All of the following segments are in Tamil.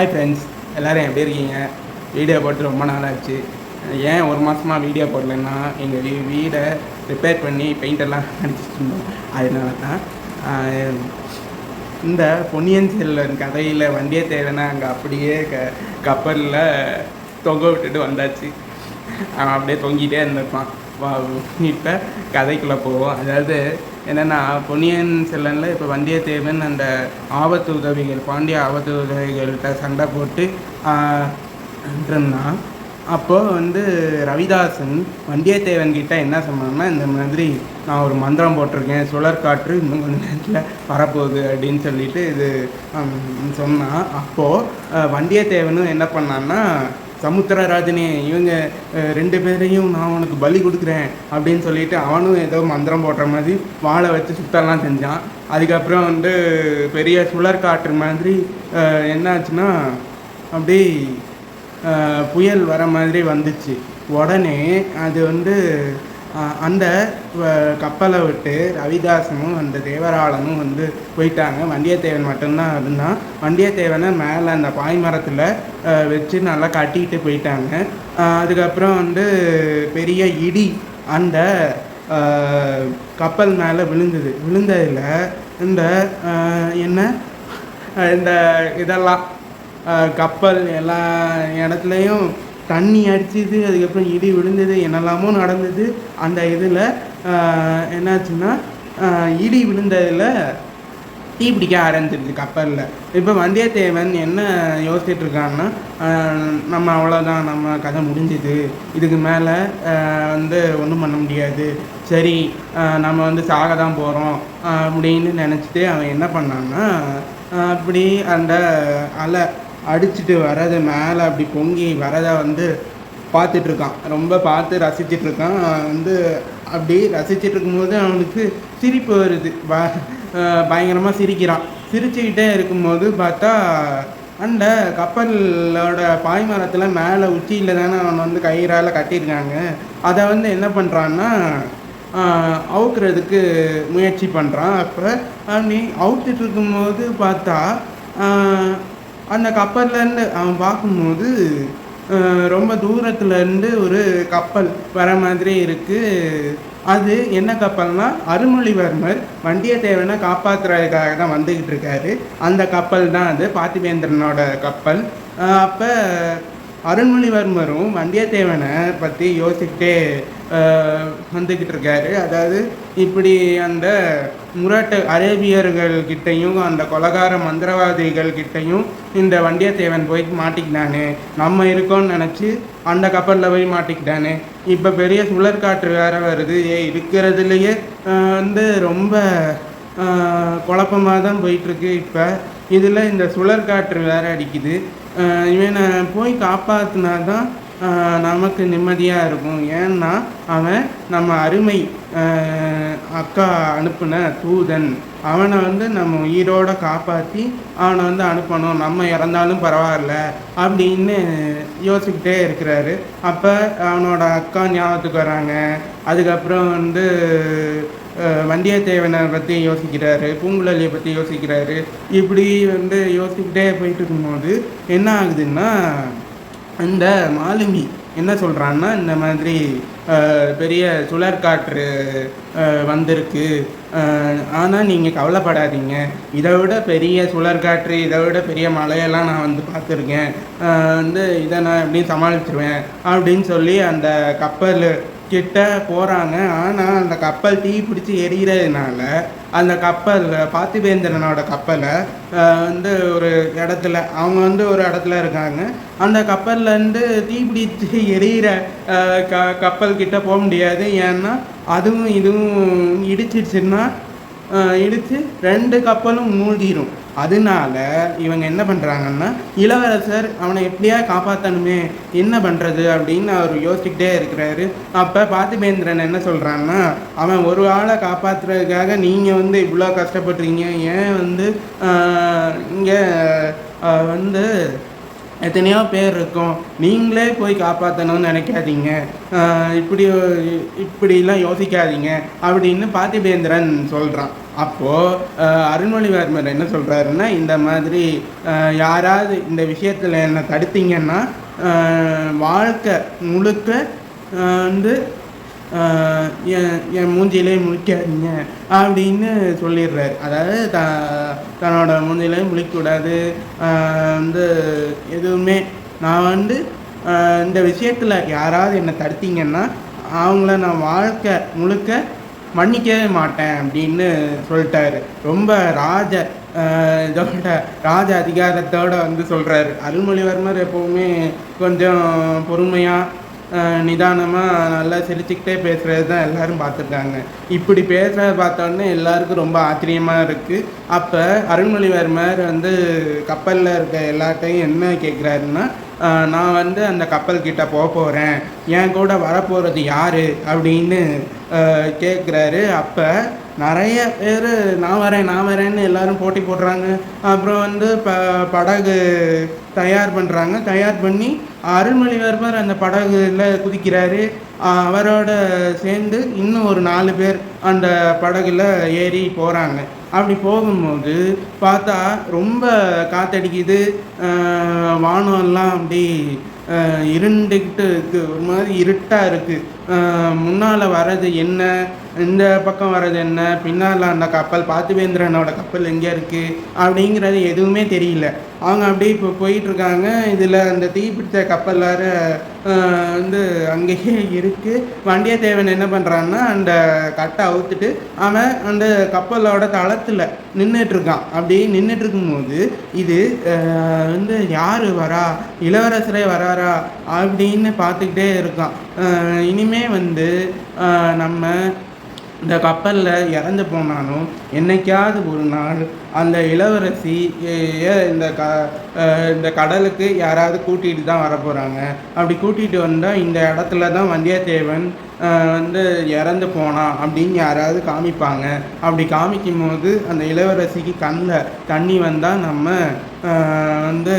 ஹாய் ஃப்ரெண்ட்ஸ் எல்லோரும் எப்படி இருக்கீங்க? வீடியோ போட்டு ரொம்ப நாள் ஆச்சு ஏன் ஒரு மாதமாக வீடியோ போடலன்னா எங்கள் வீ வீடை ரிப்பேர் பண்ணி பெயிண்டெல்லாம் அடிச்சிட்டு இருந்தோம். அதனால தான் இந்த பொன்னியின் செல்வன் கதையில் வந்தியத்தேவனை அங்கே அப்படியே க கப்பலில் தொங்க விட்டுட்டு வந்தாச்சு. அவன் அப்படியே தொங்கிட்டே இருந்திருப்பான். வா இப்போ கதைக்குள்ளே போவோம். அதாவது என்னென்னா பொன்னியின் செல்லனில் இப்போ வந்தியத்தேவன் அந்த ஆபத்து உதவிகள் பாண்டிய ஆபத்து உதவிகள்கிட்ட சண்டை போட்டு இருந்தான் அப்போது வந்து ரவிதாசன் வந்தியத்தேவன் கிட்ட என்ன சொன்னான்னா இந்த மாதிரி நான் ஒரு மந்திரம் போட்டிருக்கேன் சுழற் காற்று இன்னும் கொஞ்ச நேரத்தில் வரப்போகுது அப்படின்னு சொல்லிட்டு இது சொன்னான் அப்போது வந்தியத்தேவனும் என்ன பண்ணான்னா சமுத்திரராஜனே இவங்க ரெண்டு பேரையும் நான் உனக்கு பலி கொடுக்குறேன் அப்படின்னு சொல்லிட்டு அவனும் ஏதோ மந்திரம் போடுற மாதிரி வாழை வச்சு சுத்தம்லாம் செஞ்சான். அதுக்கப்புறம் வந்து பெரிய சுழற் காற்று மாதிரி என்னாச்சுன்னா அப்படியே புயல் வர மாதிரி வந்துச்சு. உடனே அது வந்து அந்த கப்பலை விட்டு ரவிதாசனும் அந்த தேவராளனும் வந்து போயிட்டாங்க. வண்டியத்தேவன் மட்டும்தான் இருந்தான். வண்டியத்தேவனை மேலே அந்த பாய்மரத்தில் வச்சு நல்லா கட்டிட்டு போயிட்டாங்க. அதுக்கப்புறம் வந்து பெரிய இடி அந்த கப்பல் மேலே விழுந்தது. விழுந்ததில் இந்த என்ன? இந்த இதெல்லாம் கப்பல் எல்லா இடத்துலையும் தண்ணி அடிச்சுது அதுக்கப்புறம் இடி விழுந்தது என்னெல்லாமோ நடந்தது. அந்த இதில் என்னாச்சுன்னா இடி விழுந்ததில் தீ பிடிக்க ஆரம்பிச்சிருச்சு கப்பலில். இப்போ வந்தியத்தேவன் என்ன யோசிச்சுட்டு இருக்கான்னா நம்ம அவ்வளோதான் நம்ம கதை முடிஞ்சுது. இதுக்கு மேலே வந்து ஒன்றும் பண்ண முடியாது. சரி நம்ம வந்து சாக தான் போகிறோம் அப்படின்னு நினச்சிட்டு அவன் என்ன பண்ணான்னா அப்படி அந்த அலை அடிச்சிட்டு வர்றது மேலே அப்படி பொங்கி வரதை வந்து பார்த்துட்ருக்கான். ரொம்ப பார்த்து ரசிச்சிட்ருக்கான். வந்து அப்படி ரசிச்சிட்டு இருக்கும்போது அவனுக்கு சிரிப்பு வருது. ப பயங்கரமாக சிரிக்கிறான். சிரிச்சுக்கிட்டே இருக்கும்போது பார்த்தா அந்த கப்பலோட பாய்மரத்தில் மேலே உச்சியில் தானே அவன் வந்து கயிறால் கட்டியிருக்காங்க. அதை வந்து என்ன பண்ணுறான்னா அவுக்குறதுக்கு முயற்சி பண்ணுறான் அப்போ அப்படி அவுத்துட்டு இருக்கும்போது பார்த்தா அந்த கப்பல்லேருந்து அவன் பார்க்கும்போது ரொம்ப தூரத்துலேருந்து ஒரு கப்பல் வர மாதிரி இருக்குது அது என்ன கப்பல்னால் அருள்மொழிவர்மர் வந்தியத்தேவனை காப்பாற்றுறதுக்காக தான் வந்துக்கிட்டு இருக்காரு. அந்த கப்பல் தான் அது பார்த்திவேந்திரனோட கப்பல். அப்போ அருள்மொழிவர்மரும் வந்தியத்தேவனை பற்றி யோசிச்சுட்டே வந்துக்கிட்டு இருக்காரு. அதாவது இப்படி அந்த முரட்டு அரேபியர்கள்கிட்டையும் அந்த கொலகார மந்திரவாதிகள்கிட்டையும் இந்த வண்டியத்தேவன் போய் மாட்டிக்கிட்டானே. நம்ம இருக்கோம்னு நினச்சி அந்த கப்பலில் போய் மாட்டிக்கிட்டானே. இப்போ பெரிய சுழற்காற்று வேற வருது. ஏ இருக்கிறதுலையே வந்து ரொம்ப குழப்பமாக தான் போயிட்டுருக்கு இப்போ இதில் இந்த சுழற்காற்று வேற அடிக்குது. இவனை போய் காப்பாற்றினா தான் நமக்கு நிம்மதியாக இருக்கும். ஏன்னா அவன் நம்ம அருமை அக்கா அனுப்பின தூதன். அவனை வந்து நம்ம உயிரோட காப்பாற்றி அவனை வந்து அனுப்பணும். நம்ம இறந்தாலும் பரவாயில்ல அப்படின்னு யோசிக்கிட்டே இருக்கிறாரு. அப்போ அவனோட அக்கா ஞாபகத்துக்கு வராங்க. அதுக்கப்புறம் வந்து வந்தியத்தேவனை பற்றி யோசிக்கிறாரு பூங்குழலியை பற்றி யோசிக்கிறாரு. இப்படி வந்து யோசிக்கிட்டே போயிட்டு இருக்கும்போது என்ன ஆகுதுன்னா அந்த மாலுமி என்ன சொல்கிறான்னா இந்த மாதிரி பெரிய சுழற்காற்று வந்திருக்கு. ஆனால் நீங்கள் கவலைப்படாதீங்க. இதை விட பெரிய சுழற்காற்று இதை விட பெரிய மழையெல்லாம் நான் வந்து பார்த்துருக்கேன். வந்து இதை நான் எப்படியும் சமாளிச்சிருவேன் அப்படின்னு சொல்லி அந்த கப்பல் கிட்ட போகிறாங்க ஆனால் அந்த கப்பல் தீ பிடிச்சி எரியறதுனால அந்த கப்பல் பார்த்திபேந்திரனோட கப்பலை வந்து ஒரு இடத்துல அவங்க வந்து ஒரு இடத்துல இருக்காங்க. அந்த கப்பல்லேருந்து தீ பிடிச்சி எரியிற க கப்பல் கிட்ட போக முடியாது. ஏன்னா அதுவும் இதுவும் இடிச்சிடுச்சுன்னா இடித்து ரெண்டு கப்பலும் மூழ்கிடும் அதனால இவங்க என்ன பண்ணுறாங்கன்னா இளவரசர் அவனை எப்படியா காப்பாற்றணுமே என்ன பண்ணுறது அப்படின்னு அவர் யோசிச்சுக்கிட்டே இருக்கிறாரு. அப்போ பார்த்திபேந்திரன் என்ன சொல்கிறான்னா அவன் ஒரு ஆளை காப்பாற்றுறதுக்காக நீங்கள் வந்து இவ்வளோ கஷ்டப்படுறீங்க ஏன் வந்து இங்கே வந்து எத்தனையோ பேர் இருக்கும். நீங்களே போய் காப்பாற்றணும்னு நினைக்காதீங்க. இப்படி இப்படிலாம் யோசிக்காதீங்க. அப்படின்னு பார்த்திபேந்திரன் சொல்கிறான் அப்போது அருண்மொழிவர்மர் என்ன சொல்கிறாருன்னா இந்த மாதிரி யாராவது இந்த விஷயத்தில் என்னை தடுத்தீங்கன்னா வாழ்க்கை முழுக்க வந்து என் என் மூஞ்சியிலே முழிக்காதீங்க அப்படின்னு சொல்லிடுறாரு. அதாவது த தன்னோட மூஞ்சியிலே முழிக்கக்கூடாது. வந்து எதுவுமே நான் வந்து இந்த விஷயத்தில் யாராவது என்னை தடுத்தீங்கன்னா அவங்கள நான் வாழ்க்கை முழுக்க மன்னிக்கவே மாட்டேன் அப்படின்னு சொல்லிட்டாரு. ரொம்ப ராஜ இதோட ராஜ அதிகாரத்தோட வந்து சொல்கிறாரு அருள்மொழிவர்மர் எப்போவுமே கொஞ்சம் பொறுமையாக நிதானமாக நல்லா சிரிச்சுக்கிட்டே பேசுகிறது தான் எல்லோரும் பார்த்துருக்காங்க. இப்படி பேசுகிறத பார்த்தோன்னே எல்லாருக்கும் ரொம்ப ஆச்சரியமாக இருக்குது அப்போ அருண்மொழிவர்மர் வந்து கப்பலில் இருக்க எல்லார்ட்டையும் என்ன கேட்குறாருன்னா நான் வந்து அந்த கப்பல் கிட்ட போக போகிறேன் என் கூட வரப்போகிறது யார்? அப்படின்னு கேட்குறாரு அப்போ நிறைய பேர் நான் வரேன் நான் வரேன்னு எல்லோரும் போட்டி போடுறாங்க. அப்புறம் வந்து ப படகு தயார் பண்ணுறாங்க தயார் பண்ணி அருள்மொழிவர்மர் அந்த படகுல குதிக்கிறாரு. அவரோட சேர்ந்து இன்னும் ஒரு நாலு பேர் அந்த படகுல ஏறி போகிறாங்க அப்படி போகும்போது பார்த்தா ரொம்ப காத்தடிக்குது. வானம்லாம் அப்படி இருண்டுக்கிட்டு இருக்குது ஒரு மாதிரி இருட்டாக இருக்குது முன்னால் வர்றது என்ன? இந்த பக்கம் வர்றது என்ன? பின்னால் அந்த கப்பல் பார்த்துவேந்திரனோட கப்பல் எங்கே இருக்குது அப்படிங்கிறது எதுவுமே தெரியல. அவங்க அப்படியே இப்போ போயிட்டுருக்காங்க. இதில் அந்த தீப்பிடிச்ச கப்பல் வேற வந்து அங்கேயே இருக்குது வண்டியத்தேவன் என்ன பண்ணுறான்னா அந்த கட்டை அவுத்துட்டு அவன் அந்த கப்பலோட தளத்தில் நின்றுட்டுருக்கான் அப்படி நின்றுட்டுருக்கும்போது இது வந்து யார் வரா? இளவரசரே வராரா? அப்படின்னு பார்த்துக்கிட்டே இருக்கான். இனிமேல் இனிமே வந்து நம்ம இந்த கப்பலில் இறந்து போனாலும் என்னைக்காவது ஒரு நாள் அந்த இளவரசி இந்த க இந்த கடலுக்கு யாராவது கூட்டிகிட்டு தான் வர போகிறாங்க அப்படி கூட்டிகிட்டு வந்தால் இந்த இடத்துல தான் வந்தியத்தேவன் வந்து இறந்து போனான் அப்படின்னு யாராவது காமிப்பாங்க. அப்படி காமிக்கும் போது அந்த இளவரசிக்கு கண்ணில் தண்ணி வந்தால் நம்ம வந்து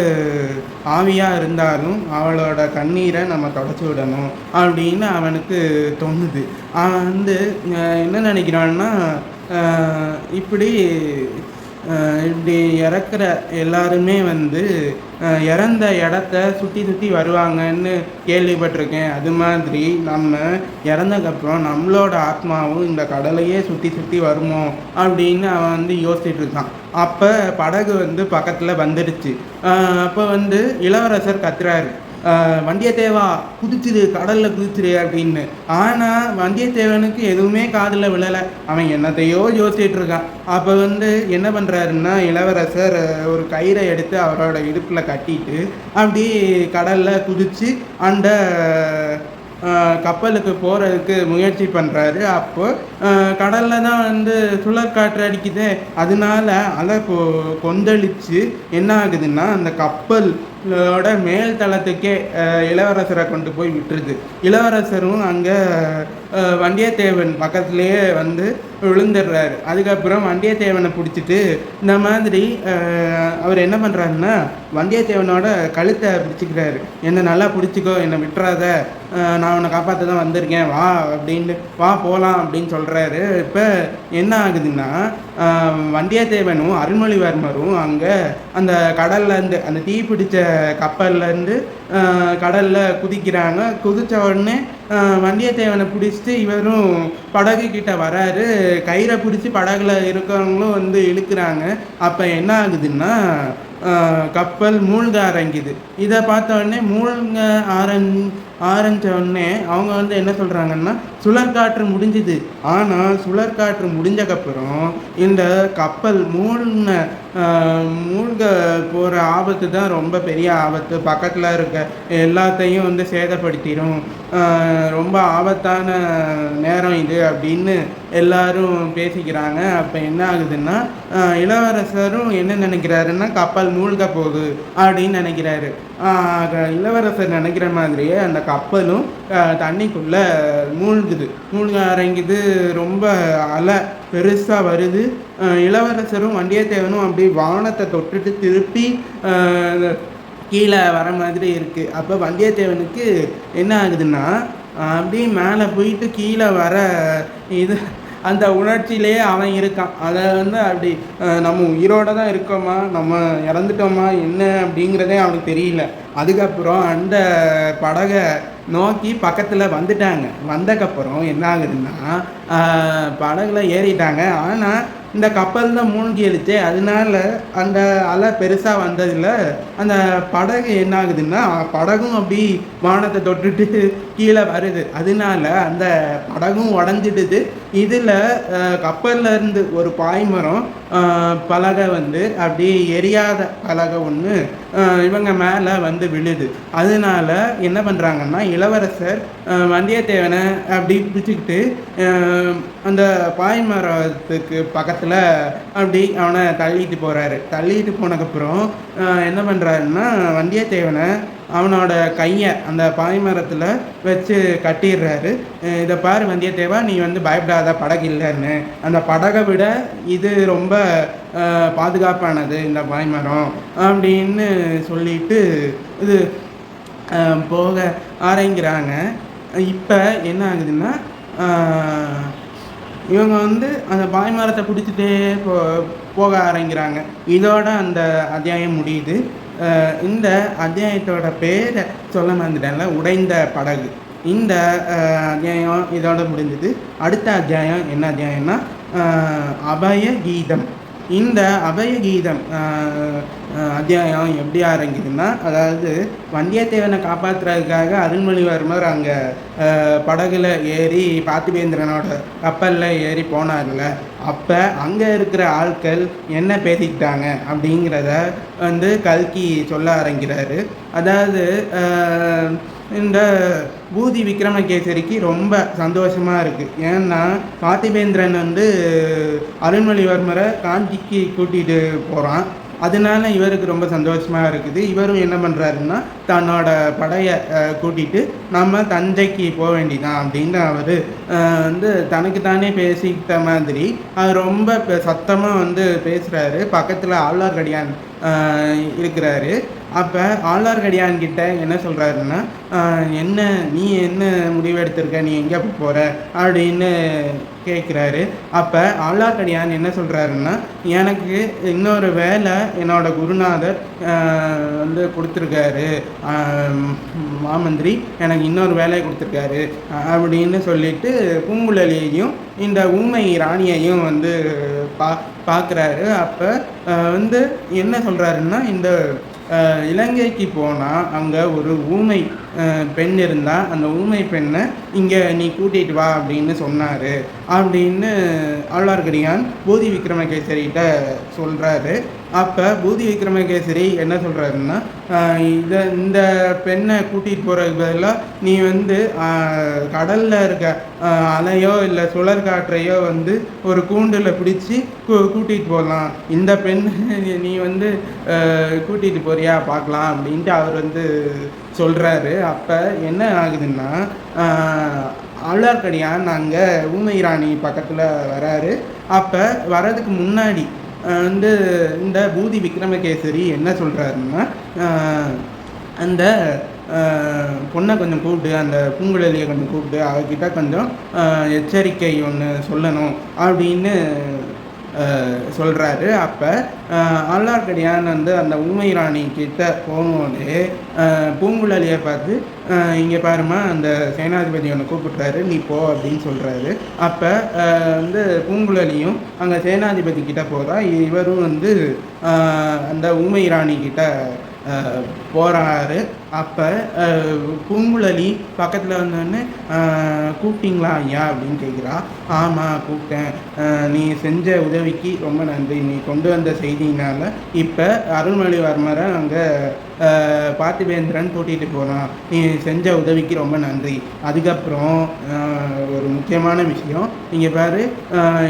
ஆவியாக இருந்தாலும் அவளோட கண்ணீரை நம்ம தொடச்சி விடணும் அப்படின்னு அவனுக்கு தோணுது. அவன் வந்து என்ன நினைக்கிறான்னா இப்படி இப்படி இறக்குற எல்லாருமே வந்து இறந்த இடத்த சுற்றி சுற்றி வருவாங்கன்னு கேள்விப்பட்டிருக்கேன். அது மாதிரி நம்ம இறந்ததுக்கப்புறம் நம்மளோட ஆத்மாவும் இந்த கடலையே சுற்றி சுற்றி வருமோ அப்படின்னு அவன் வந்து யோசிச்சுட்டு இருக்கான் அப்போ படகு வந்து பக்கத்தில் வந்துடுச்சு. அப்போ வந்து இளவரசர் கத்துறாரு. வந்தியத்தேவா குதிச்சிரு கடலில் குதிச்சிரு அப்படின்னு. ஆனால் வந்தியத்தேவனுக்கு எதுவுமே காதில் விழலை. அவன் என்னத்தையோ யோசிச்சுட்டு இருக்கான் அப்போ வந்து என்ன பண்ணுறாருன்னா இளவரசர் ஒரு கயிறை எடுத்து அவரோட இடுப்பில் கட்டிட்டு அப்படி கடலில் குதிச்சு அந்த கப்பலுக்கு போகிறதுக்கு முயற்சி பண்ணுறாரு அப்போ கடலில் தான் வந்து சுழற்காற்று அடிக்குது. அதனால அலை கொ கொந்தளித்து என்ன ஆகுதுன்னா அந்த கப்பல் கப்பலோட மேல் தளத்துக்கே இளவரசரை கொண்டு போய் விட்டுருது. இளவரசரும் அங்கே வண்டியத்தேவன் பக்கத்துலேயே வந்து விழுந்துடுறாரு. அதுக்கப்புறம் வண்டியத்தேவனை பிடிச்சிட்டு இந்த மாதிரி அவர் என்ன பண்ணுறாருன்னா வந்தியத்தேவனோட கழுத்தை பிடிச்சிக்கிறாரு. என்னை நல்லா பிடிச்சிக்கோ என்னை விட்டுறாத. நான் உன்னை காப்பாற்ற தான் வந்திருக்கேன். வா அப்படின்னு வா போகலாம் அப்படின்னு சொல்கிறாரு இப்போ என்ன ஆகுதுன்னா வண்டியத்தேவனும் வந்தியத்தேவனும் அருள்மொழிவர்மரும் அங்கே அந்த கடல்லேருந்து அந்த தீ பிடிச்ச கப்பல்லேருந்து கடலில் குதிக்கிறாங்க. குதித்த உடனே வந்தியத்தேவனை பிடிச்சிட்டு இவரும் படகு கிட்ட வராரு. கயிறை பிடிச்சி படகுல இருக்கிறவங்களும் வந்து இழுக்கிறாங்க. அப்போ என்ன ஆகுதுன்னா கப்பல் மூழ்க ஆரம்பிக்குது இதை பார்த்தோடனே மூழ்க ஆரஞ் ஆரம்பிச்ச உடனே அவங்க வந்து என்ன சொல்கிறாங்கன்னா சுழற்காற்று முடிஞ்சுது. ஆனால் சுழற்காற்று முடிஞ்சக்கப்புறம் இந்த கப்பல் மூழ்கின மூழ்க போகிற ஆபத்து தான் ரொம்ப பெரிய ஆபத்து. பக்கத்தில் இருக்க எல்லாத்தையும் வந்து சேதப்படுத்திடும் ரொம்ப ஆபத்தான நேரம் இது அப்படின்னு எல்லாரும் பேசிக்கிறாங்க. அப்போ என்ன ஆகுதுன்னா இளவரசரும் என்ன நினைக்கிறாருன்னா கப்பல் மூழ்க போகுது அப்படின்னு நினைக்கிறாரு. இளவரசர் நினைக்கிற மாதிரியே அந்த கப்பலும் தண்ணிக்குள்ளே மூழ்குது. மூழ்க ஆரம்பிக்குது. ரொம்ப அலை பெருசாக வருது. இளவரசரும் வண்டியத்தேவனும் அப்படி வானத்தை தொட்டுட்டு திருப்பி கீழே வர மாதிரி இருக்குது அப்போ வந்தியத்தேவனுக்கு என்ன ஆகுதுன்னா அப்படியே மேலே போயிட்டு கீழே வர இது அந்த உணர்ச்சியிலே அவன் இருக்கான். அதை வந்து அப்படி நம்ம உயிரோட தான் இருக்கோமா? நம்ம இறந்துட்டோமா? என்ன அப்படிங்கிறதே அவனுக்கு தெரியல. அதுக்கப்புறம் அந்த படகை நோக்கி பக்கத்தில் வந்துட்டாங்க. வந்தக்கப்புறம் என்ன ஆகுதுன்னா படகுல ஏறிட்டாங்க. ஆனால் இந்த கப்பல் தான் மூழ்கிடுச்சு அதனால அந்த அலை பெருசாக வந்ததில் அந்த படகு என்ன ஆகுதுன்னா படகும் அப்படி வானத்தை தொட்டுட்டு கீழே வருது. அதனால அந்த படகும் உடஞ்சிடுது. இதில் கப்பல்லேருந்து ஒரு பாய்மரம் பலகை வந்து அப்படியே எரியாத பலகை ஒன்று இவங்க மேலே வந்து விழுது. அதனால என்ன பண்ணுறாங்கன்னா இளவரசர் வந்தியத்தேவனை அப்படி பிடிச்சிக்கிட்டு அந்த பாய்மரத்துக்கு பக்கத்தில் அப்படி அவனை தள்ளிட்டு போகிறாரு தள்ளிட்டு போனதுக்கப்புறம் என்ன பண்ணுறாருன்னா வந்தியத்தேவனை அவனோட கையை அந்த பாய்மரத்தில் வச்சு கட்டிடுறாரு. இதை பாரு வந்தியத்தேவா நீ வந்து பயப்படாத படகு இல்லைன்னு. அந்த படகை விட இது ரொம்ப பாதுகாப்பானது இந்த பாய்மரம் அப்படின்னு சொல்லிட்டு இது போக ஆரம்பிக்கிறாங்க. இப்போ என்ன ஆகுதுன்னா இவங்க வந்து அந்த பாய்மரத்தை பிடிச்சிட்டே போ போக ஆரம்பிக்கிறாங்க. இதோட அந்த அத்தியாயம் முடியுது. இந்த அத்தியாயத்தோட பேரை சொல்ல மறந்துட்டேன்ல உடைந்த படகு. இந்த அத்தியாயம் இதோட முடிஞ்சது அடுத்த அத்தியாயம் என்ன அத்தியாயம்னா அபய கீதம் இந்த அபயகீதம் அத்தியாயம் எப்படி ஆரம்பிக்குதுன்னா அதாவது வந்தியத்தேவனை காப்பாற்றுறதுக்காக அருள்மொழிவர்மர் அங்கே படகுல ஏறி பார்த்திபேந்திரனோட கப்பலில் ஏறி போனார்ல. அப்போ அங்கே இருக்கிற ஆட்கள் என்ன பேசிக்கிட்டாங்க அப்படிங்கிறத வந்து கல்கி சொல்ல ஆரம்பிக்கிறாரு. அதாவது இந்த பூதி விக்ரமகேசரிக்கு ரொம்ப சந்தோஷமாக இருக்குது ஏன்னா பார்த்திபேந்திரன் வந்து அருள்மொழிவர்மரை காஞ்சிக்கு கூட்டிகிட்டு போகிறான் அதனால இவருக்கு ரொம்ப சந்தோஷமாக இருக்குது. இவரும் என்ன பண்ணுறாருன்னா தன்னோட படையை கூட்டிகிட்டு கூட்டிட்டு நம்ம தஞ்சைக்கு போக வேண்டிதான் அப்படின்னு அவர் வந்து தனக்கு தானே பேசிக்கிட்ட மாதிரி அவர் ரொம்ப சத்தமாக வந்து பேசுகிறாரு பக்கத்தில் ஆழ்வார்க்கடியான் இருக்கிறாரு. அப்போ ஆழ்வார்க்கடியான்கிட்ட என்ன சொல்கிறாருன்னா என்ன நீ என்ன முடிவெடுத்திருக்க? நீ எங்கே போகிற அப்படின்னு கேட்குறாரு அப்போ ஆழ்வார்க்கடியான் என்ன சொல்கிறாருன்னா எனக்கு இன்னொரு வேலை என்னோட குருநாதர் வந்து கொடுத்துருக்காரு. மாமந்திரி எனக்கு இன்னொரு வேலையை கொடுத்துருக்காரு. அப்படின்னு சொல்லிட்டு பூங்குழலியையும் இந்த ஊமை ராணியையும் வந்து பா பார்க்குறாரு அப்போ வந்து என்ன சொல்கிறாருன்னா இந்த இலங்கைக்கு போனால் அங்கே ஒரு ஊமை பெண் இருந்தால் அந்த ஊமை பெண்ணை இங்கே நீ கூட்டிகிட்டு வா அப்படின்னு சொன்னார் அப்படின்னு ஆழ்வார்க்கடியான் போதி விக்ரமகேசரிகிட்ட சொல்கிறாரு அப்போ பூதி விக்ரமகேசரி என்ன சொல்கிறாருன்னா இதை இந்த பெண்ணை கூட்டிகிட்டு போகிறதுக்கு பதிலாக நீ வந்து கடலில் இருக்க அலையோ இல்லை சுழற் காற்றையோ வந்து ஒரு கூண்டில் பிடிச்சி கூட்டிகிட்டு போகலாம் இந்த பெண் நீ வந்து கூட்டிகிட்டு போறியா? பார்க்கலாம் அப்படின்ட்டு அவர் வந்து சொல்கிறாரு அப்போ என்ன ஆகுதுன்னா ஆழ்வார்க்கடியான் அங்கே ஊமை ராணி பக்கத்தில் வராரு. அப்போ வர்றதுக்கு முன்னாடி வந்து இந்த பூதி விக்ரமகேசரி என்ன சொல்கிறாருன்னா அந்த பொண்ணை கொஞ்சம் கூப்பிட்டு அந்த பூங்குழலியை கொஞ்சம் கூப்பிட்டு அவகிட்ட கொஞ்சம் எச்சரிக்கை ஒன்று சொல்லணும் அப்படின்னு சொல்கிறாரு அப்போ ஆழ்வார்க்கடியான் வந்து அந்த ஊமை ராணி கிட்ட போகும்போது பூங்குழலியை பார்த்து இங்கே பாருமா அந்த சேனாதிபதி ஒன்று கூப்பிட்றாரு நீ போ அப்படின்னு சொல்கிறாரு அப்போ வந்து பூங்குழலியும் அங்கே சேனாதிபதி கிட்ட போகிறா இவரும் வந்து அந்த ஊமை ராணி கிட்ட போகிறாரு அப்போ பூங்குழலி பக்கத்தில் வந்தோடனே கூப்பிட்டீங்களா ஐயா அப்படின்னு கேட்குறா ஆமாம் கூப்பிட்டேன். நீ செஞ்ச உதவிக்கு ரொம்ப நன்றி. நீ கொண்டு வந்த செய்தியினால இப்போ அருள்மொழிவர்மரை அங்கே பார்த்திபேந்திரன் கூட்டிகிட்டு போகிறான் நீ செஞ்ச உதவிக்கு ரொம்ப நன்றி. அதுக்கப்புறம் ஒரு முக்கியமான விஷயம். நீங்கள் பாரு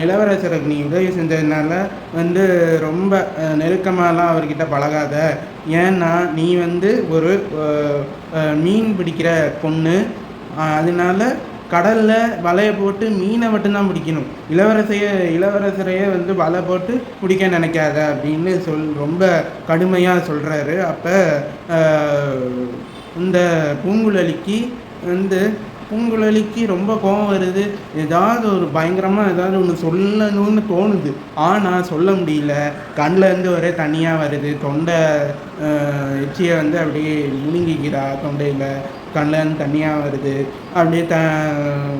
இளவரசருக்கு நீ உதவி செஞ்சதுனால வந்து ரொம்ப நெருக்கமாகலாம் அவர்கிட்ட பழகாத. ஏன்னா நீ வந்து ஒரு மீன் பிடிக்கிற பொண்ணு. அதனால கடலில் வலையை போட்டு மீனை மட்டும்தான் பிடிக்கணும். இளவரசைய இளவரசரையே வந்து வலை போட்டு பிடிக்க நினைக்காத அப்படின்னு சொல் ரொம்ப கடுமையாக சொல்கிறாரு அப்போ இந்த பூங்குழலிக்கு வந்து பூங்குழலிக்கு ரொம்ப கோபம் வருது. ஏதாவது ஒரு பயங்கரமாக ஏதாவது ஒன்று சொல்லணும்னு தோணுது. ஆனால் சொல்ல முடியல. கண்ணிலேருந்து ஒரே தனியாக வருது. தொண்டை எச்சியை வந்து அப்படியே முழுங்கிக்கிறா தொண்டையில். கண்ணிலேருந்து தனியாக வருது. அப்படியே த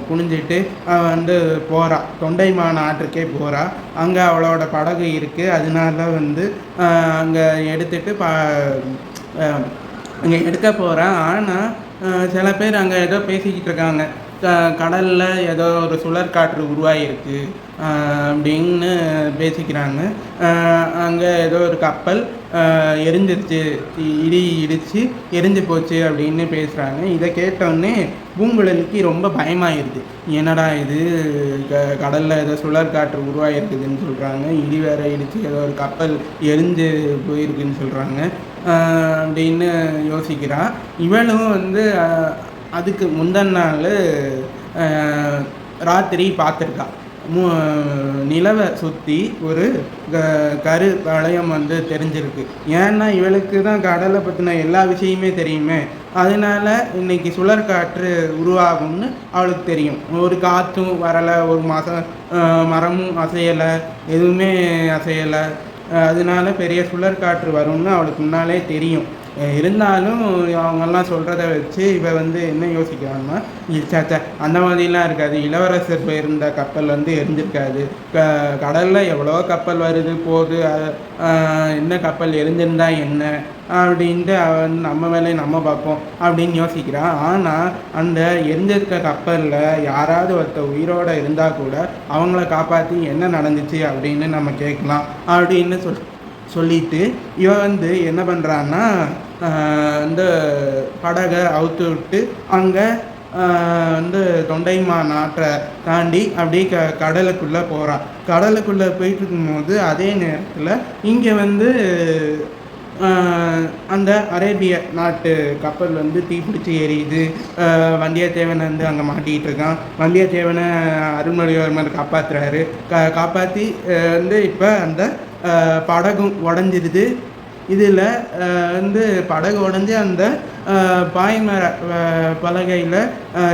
குனிஞ்சிட்டு வந்து போகிறா தொண்டைமான ஆற்றுக்கே போகிறா அங்கே அவளோட படகு இருக்குது அதனால வந்து அங்கே எடுத்துட்டு ப அங்கே எடுக்க போகிறேன் ஆனால் சில பேர் அங்கே ஏதோ பேசிக்கிட்டு இருக்காங்க. க கடலில் ஏதோ ஒரு சுழற்காற்று உருவாகிருக்கு அப்படின்னு பேசிக்கிறாங்க. அங்கே ஏதோ ஒரு கப்பல் எரிஞ்சிருச்சு இடி இடித்து எரிஞ்சு போச்சு அப்படின்னு பேசுகிறாங்க இதை கேட்டோடனே பூங்குழலிக்கு ரொம்ப பயமாயிருது. என்னடா இது? க கடலில் ஏதோ சுழற்காற்று உருவாகிருக்குதுன்னு சொல்கிறாங்க இடி வேற இடித்து ஏதோ ஒரு கப்பல் எரிஞ்சு போயிருக்குன்னு சொல்கிறாங்க அப்படின்னு யோசிக்கிறான். இவனும் வந்து அதுக்கு முந்தின நாள் ராத்திரி பார்த்துருக்கா. மு நிலவை சுற்றி ஒரு க கரு வளையம் வந்து தெரிஞ்சிருக்கு. ஏன்னா இவளுக்கு தான் கடலை பற்றின எல்லா விஷயமே தெரியுமே. அதனால இன்னைக்கு சுழற்காற்று உருவாகும்னு அவளுக்கு தெரியும். ஒரு காற்றும் வரலை ஒரு மாதம் மரமும் அசையலை எதுவுமே அசையலை. அதனால பெரிய சுழற்காற்று வரும்னு அவளுக்கு முன்னாலே தெரியும். இருந்தாலும் அவங்கெல்லாம் சொல்கிறத வச்சு இவ வந்து என்ன யோசிக்கிறான்னா அந்த மாதிரிலாம் இருக்காது. இளவரசர் போயிருந்த கப்பல் வந்து எரிஞ்சிருக்காது. க கடலில் எவ்வளோ கப்பல் வருது போகுது. என்ன கப்பல் எரிஞ்சிருந்தா என்ன அப்படின்ட்டு அவ வந்து நம்ம வேலையை நம்ம பார்ப்போம் அப்படின்னு யோசிக்கிறான் ஆனால் அந்த எரிஞ்சிருக்க கப்பலில் யாராவது ஒருத்தர் உயிரோடு இருந்தால் கூட அவங்கள காப்பாற்றி என்ன நடந்துச்சு அப்படின்னு நம்ம கேட்கலாம் அப்படின்னு சொல் சொல்லிட்டு இவன் வந்து என்ன பண்ணுறான்னா இந்த படகை அவுத்து விட்டு அங்கே வந்து தொண்டைமா நாட்டை தாண்டி அப்படியே க கடலுக்குள்ளே போகிறான் கடலுக்குள்ளே போயிட்டு இருக்கும்போது அதே நேரத்தில் இங்கே வந்து அந்த அரேபிய நாட்டு கப்பல் வந்து தீப்பிடிச்சி எரியுது வந்தியத்தேவனை வந்து அங்கே மாட்டிக்கிட்டு இருக்கான். வந்தியத்தேவனை அருள்மொழிவர்மர் காப்பாற்றுறாரு கா காப்பாற்றி வந்து இப்போ அந்த படகும் உடஞ்சிருது. இதில் வந்து படகு உடஞ்சி அந்த பாய்மர பலகையில்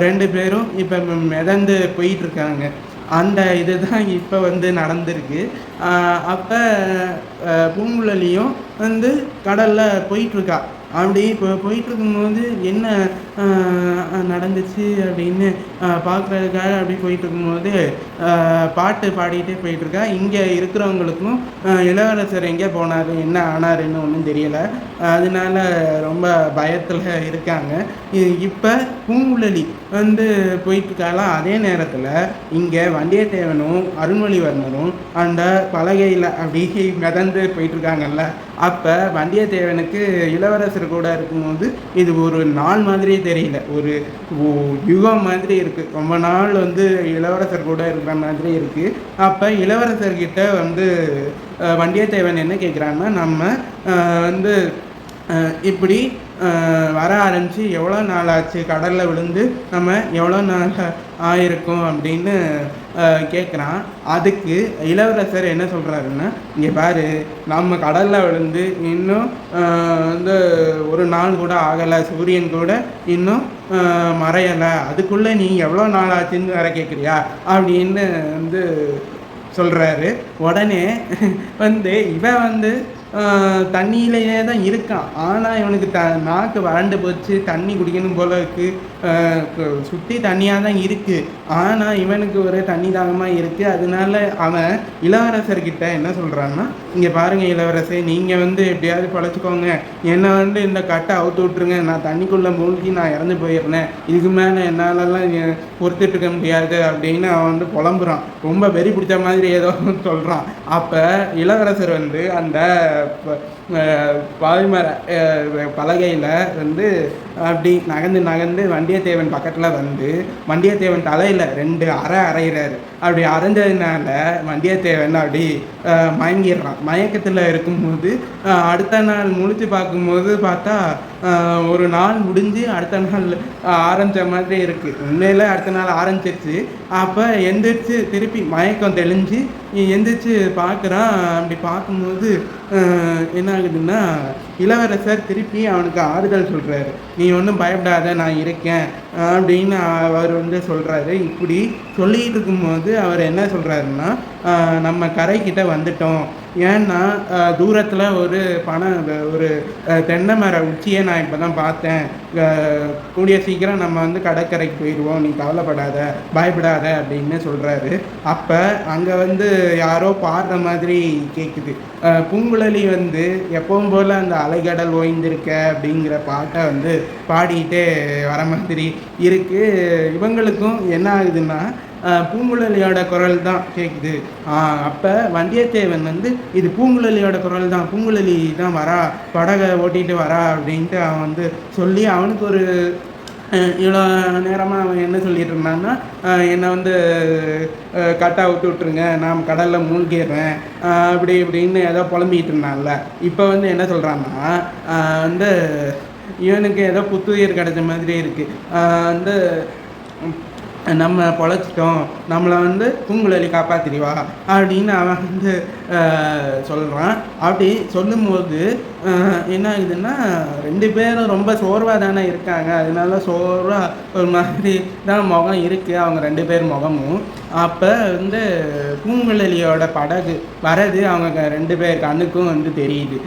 ரெண்டு பேரும் இப்போ மிதந்து போயிட்டுருக்காங்க. அந்த இது தான் இப்போ வந்து நடந்திருக்கு. அப்போ பூங்குழலியும் வந்து கடலில் போயிட்டுருக்கா. அப்படி இப்போ போயிட்டு இருக்கும்போது என்ன நடந்துச்சு அப்படின்னு பார்க்குறதுக்காக அப்படி போயிட்டு இருக்கும்போது பாட்டு பாடிட்டே போயிட்டுருக்கா. இங்கே இருக்கிறவங்களுக்கும் இளவரசர் எங்கே போனார் என்ன ஆனாருன்னு ஒன்றும் தெரியலை. அதனால ரொம்ப பயத்தில் இருக்காங்க. இப்போ பூங்குழலி வந்து போயிட்டுருக்காலாம் அதே நேரத்தில் இங்கே வந்தியத்தேவனும் அருள்மொழிவர்மரும் அந்த பலகையில் அப்படி மிதந்து போயிட்டுருக்காங்கல்ல. அப்போ வந்தியத்தேவனுக்கு இளவரசர் கூட இருக்கும்போது இது ஒரு நாள் மாதிரியே தெரியல. ஒரு யுகம் மாதிரி இருக்குது ரொம்ப நாள் வந்து இளவரசர் கூட இருக்கிற மாதிரி இருக்குது அப்போ இளவரசர்கிட்ட வந்து வந்தியத்தேவன் என்ன கேட்குறான்னா நம்ம வந்து இப்படி வர ஆரம்பித்து எவ்வளோ நாள் ஆச்சு கடலில் விழுந்து நம்ம எவ்வளோ நாள் ஆயிருக்கும் அப்படின்னு கேட்குறான் அதுக்கு இளவரசர் என்ன சொல்கிறாருன்னா இங்கே பாரு நம்ம கடலில் விழுந்து இன்னும் வந்து ஒரு நாள் கூட ஆகலை சூரியன் கூட இன்னும் மறையலை. அதுக்குள்ளே நீ எவ்வளோ நாள் ஆச்சுன்னு வேற கேட்குறியா அப்படின்னு வந்து சொல்கிறாரு உடனே வந்து இவன் வந்து தண்ணியிலேயே தான் இருக்கான். ஆனால் இவனுக்கு த நாக்கு வறண்டு போச்சு. தண்ணி குடிக்கணும் போல இருக்குது சுற்றி தண்ணியாக தான் இருக்குது ஆனால் இவனுக்கு ஒரு தண்ணி தாகமாக இருக்குது அதனால அவன் இளவரசர்கிட்ட என்ன சொல்கிறான்னா இங்கே பாருங்கள் இளவரசே நீங்கள் வந்து எப்படியாவது பழச்சிக்கோங்க. என்னை வந்து இந்த கட்டை அவுத்து விட்ருங்க நான் தண்ணிக்குள்ளே மூழ்கி நான் இறந்து போயிடுறேன். இதுக்கு மேலே என்னாலலாம் பொறுத்துட்டு இருக்க முடியாது. அப்படின்னு அவன் வந்து புலம்புறான். ரொம்ப வெறி பிடிச்ச மாதிரி ஏதோ சொல்கிறான் அப்போ இளவரசர் வந்து அந்த பாய்மர பலகையில் வந்து அப்படி நகர்ந்து நகர்ந்து வண்டியத்தேவன் பக்கத்தில் வந்து வண்டியத்தேவன் தலையில் ரெண்டு அறை அரைகிறாரு அப்படி அரைஞ்சதுனால வண்டியத்தேவன் அப்படி மயங்கிடுறான். மயக்கத்தில் இருக்கும்போது அடுத்த நாள் முழிச்சு பார்க்கும்போது பார்த்தா ஒரு நாள் முடிஞ்சு அடுத்த நாள் ஆரஞ்ச மாதிரி இருக்குது உண்மையில் அடுத்த நாள் ஆரம்பிச்சிருச்சு. அப்போ எந்திரிச்சு திருப்பி மயக்கம் தெளிஞ்சு எந்திரிச்சு பார்க்குறான் அப்படி பார்க்கும்போது என்ன ஆகுதுன்னா இளவரசர் திருப்பி அவனுக்கு ஆறுதல் சொல்கிறாரு நீ ஒன்றும் பயப்படாத நான் இருக்கேன். அப்படின்னு அவர் வந்து சொல்கிறாரு இப்படி சொல்லிகிட்டு இருக்கும்போது அவர் என்ன சொல்கிறாருன்னா நம்ம கரைக்கிட்ட வந்துட்டோம். ஏன்னா தூரத்தில் ஒரு பனை ஒரு தென்னை மர உச்சியை நான் இப்போ தான் பார்த்தேன் கூடிய சீக்கிரம் நம்ம வந்து கடற்கரைக்கு போயிடுவோம் நீ கவலைப்படாத பயப்படாத அப்படின்னு சொல்கிறாரு அப்போ அங்கே வந்து யாரோ பாடுற மாதிரி கேட்குது பூங்குழலி வந்து எப்பவும் போல் அந்த அலைகடல் ஓய்ந்திருக்க அப்படிங்கிற பாட்டை வந்து பாடிக்கிட்டே வர மாதிரி இருக்குது இவங்களுக்கும் என்ன ஆகுதுன்னா பூங்குழலியோட குரல் தான் கேட்குது அப்போ வந்தியத்தேவன் வந்து இது பூங்குழலியோட குரல் தான் பூங்குழலி தான் வரா படகை ஓட்டிகிட்டு வரா அப்படின்ட்டு அவன் வந்து சொல்லி அவனுக்கு ஒரு இவ்வளோ நேரமாக அவன் என்ன சொல்லிட்டு இருந்தான்னா என்னை வந்து கட்டாக விட்டு விட்ருங்க நான் கடலில் மூழ்கிடுறேன் அப்படி இப்படின்னு ஏதோ புலம்பிக்கிட்டு இருந்தான்ல. இப்போ வந்து என்ன சொல்கிறான்னா வந்து இவனுக்கு ஏதோ புத்துயிர் கிடைச்ச மாதிரி இருக்குது வந்து நம்ம பொழைச்சிட்டோம் நம்மளை வந்து பூங்குழலி காப்பாத்திடுவா அப்படின்னு அவன் வந்து சொல்கிறான் அப்படி சொல்லும்போது என்ன ஆகுதுன்னா ரெண்டு பேரும் ரொம்ப சோர்வாக தானே இருக்காங்க. அதனால சோர்வாக ஒரு மாதிரி தான் முகம் இருக்குது அவங்க ரெண்டு பேர் முகமும். அப்போ வந்து பூங்குழலியோட படகு வரது அவங்க ரெண்டு பேர் கண்ணுக்கும் வந்து தெரியுது.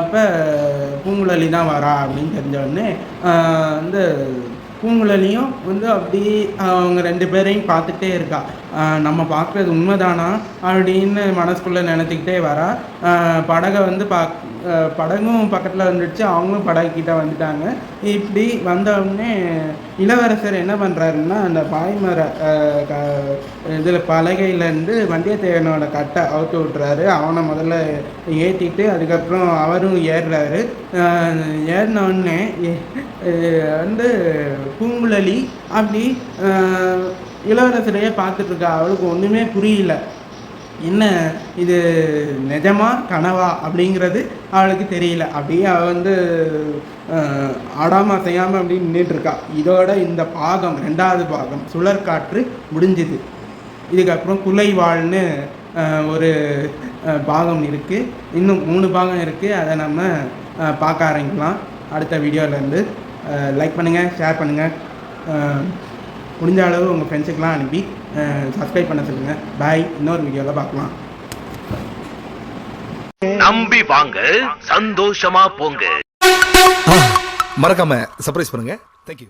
அப்போ பூங்குழலி தான் வரா அப்படின்னு தெரிஞ்ச உடனே வந்து பூங்குழலியும் வந்து அப்படியே அவங்க ரெண்டு பேரையும் பார்த்துட்டே இருக்கா. நம்ம பார்க்குறது உண்மைதானா? அப்படின்னு மனசுக்குள்ளே நினச்சிக்கிட்டே வரா. படகை வந்து பா படகும் பக்கத்தில் வந்துடுச்சு. அவங்களும் படகுக்கிட்ட வந்துட்டாங்க. இப்படி வந்தவுடனே இளவரசர் என்ன பண்ணுறாருன்னா அந்த பாய்மர இதில் பலகையிலேருந்து வந்தியத்தேவனோட கட்டை அவுத்து விட்டுறாரு. அவனை முதல்ல ஏற்றிட்டு அதுக்கப்புறம் அவரும் ஏறுறாரு. ஆஹ் வந்து பூங்குழலி அப்படி இளவரசரையே பார்த்துட்டு இருக்கா. அவளுக்கு ஒன்றுமே புரியல. என்ன இது நிஜமா கனவா அப்படிங்கிறது அவளுக்கு தெரியல. அப்படியே அவள் வந்து ஆடாமல் செய்யாமல் அசையாமல் அப்படி நின்றுட்டுருக்கா இதோட இந்த பாகம் ரெண்டாவது பாகம் சுழற்காற்று முடிஞ்சுது. இதுக்கப்புறம் குலைவாள்னு ஒரு பாகம் இருக்குது இன்னும் மூணு பாகம் இருக்குது அதை நம்ம பார்க்க ஆரம்பிக்கலாம். அடுத்த வீடியோலேருந்து லைக் பண்ணுங்கள் ஷேர் பண்ணுங்கள் முடிஞ்ச அளவு உங்கள் ஃப்ரெண்ட்ஸுக்கெலாம் அனுப்பி சப்ஸ்கிரைப் பண்ண சொல்லுங்கள் பாய் இன்னொரு வீடியோவில் பார்க்கலாம். நம்பி வாங்க. சந்தோஷமா போங்க. மறக்காம சர்ப்ரைஸ் பண்ணுங்க. தேங்க்யூ